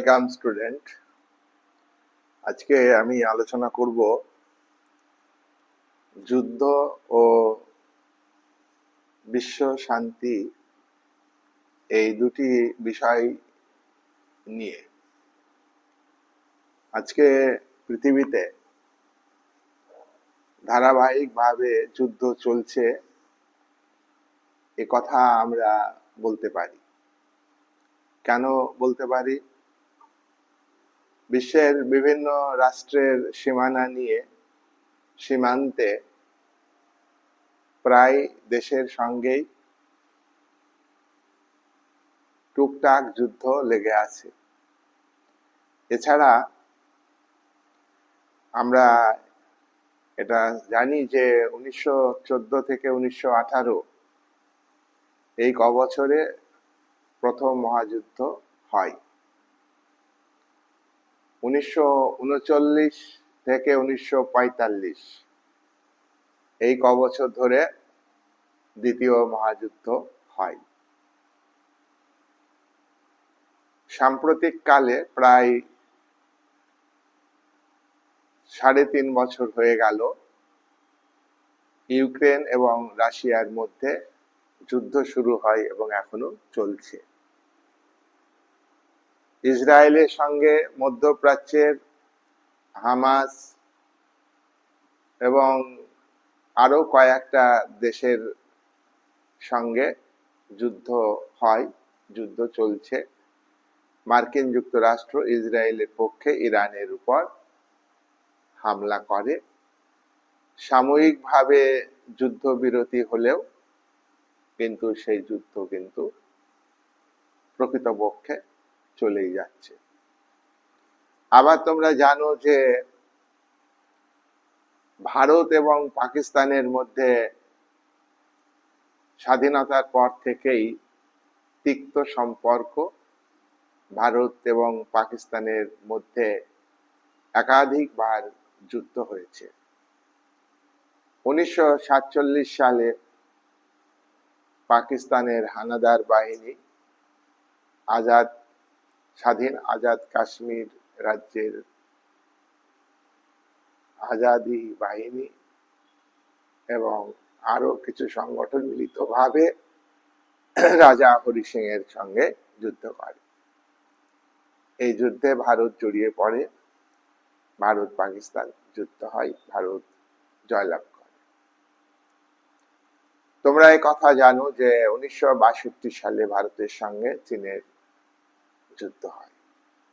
Welcome student আজকে আমি আলোচনা করব যুদ্ধ ও বিশ্ব শান্তি এই দুটি বিষয় নিয়ে। আজকে পৃথিবীতে ধারাবাহিকভাবে যুদ্ধ চলছে, এ কথা আমরা বলতে পারি। কেন বলতে পারি? বিশ্বের বিভিন্ন রাষ্ট্রের সীমানা নিয়ে সীমান্তে প্রায় দেশের সঙ্গেই টুকটাক যুদ্ধ লেগে আছে। এছাড়া আমরা এটা জানি যে উনিশশো চোদ্দ থেকে উনিশশো আঠারো এই ক বছরে প্রথম মহাযুদ্ধ হয়। উনিশশো উনচল্লিশ থেকে উনিশশো পঁয়তাল্লিশ। এই ক বছর ধরে দ্বিতীয় মহাযুদ্ধ হয়। সাম্প্রতিক কালে প্রায় সাড়ে তিন বছর হয়ে গেল ইউক্রেন এবং রাশিয়ার মধ্যে যুদ্ধ শুরু হয় এবং এখনও চলছে। ইসরায়েলের সঙ্গে মধ্যপ্রাচ্যের হামাস এবং আরও কয়েকটা দেশের সঙ্গে যুদ্ধ হয়, যুদ্ধ চলছে। মার্কিন যুক্তরাষ্ট্র ইসরায়েলের পক্ষে ইরানের উপর হামলা করে। সাময়িকভাবে যুদ্ধবিরতি হলেও কিন্তু সেই যুদ্ধ কিন্তু প্রকৃতপক্ষে চলেই যাচ্ছে। আবার তোমরা জানো যে ভারত এবং পাকিস্তানের মধ্যে স্বাধীনতার পর থেকেই তিক্ত সম্পর্ক ভারত এবং পাকিস্তানের মধ্যে একাধিকবার যুদ্ধ হয়েছে। উনিশশো সাতচল্লিশ সালে পাকিস্তানের হানাদার বাহিনী আজাদ স্বাধীন আজাদ কাশ্মীর রাজ্যের আজাদি বাহিনী এবং আরও কিছু সংগঠন মিলিতভাবে রাজা হরি সিং এর সঙ্গে যুদ্ধ করে। এই যুদ্ধে ভারত জড়িয়ে পড়ে। ভারত পাকিস্তান যুদ্ধ হয়, ভারত জয়লাভ করে। তোমরা এই কথা জানো যে উনিশশো বাষট্টি সালে ভারতের সঙ্গে চীনের যুদ্ধ হয়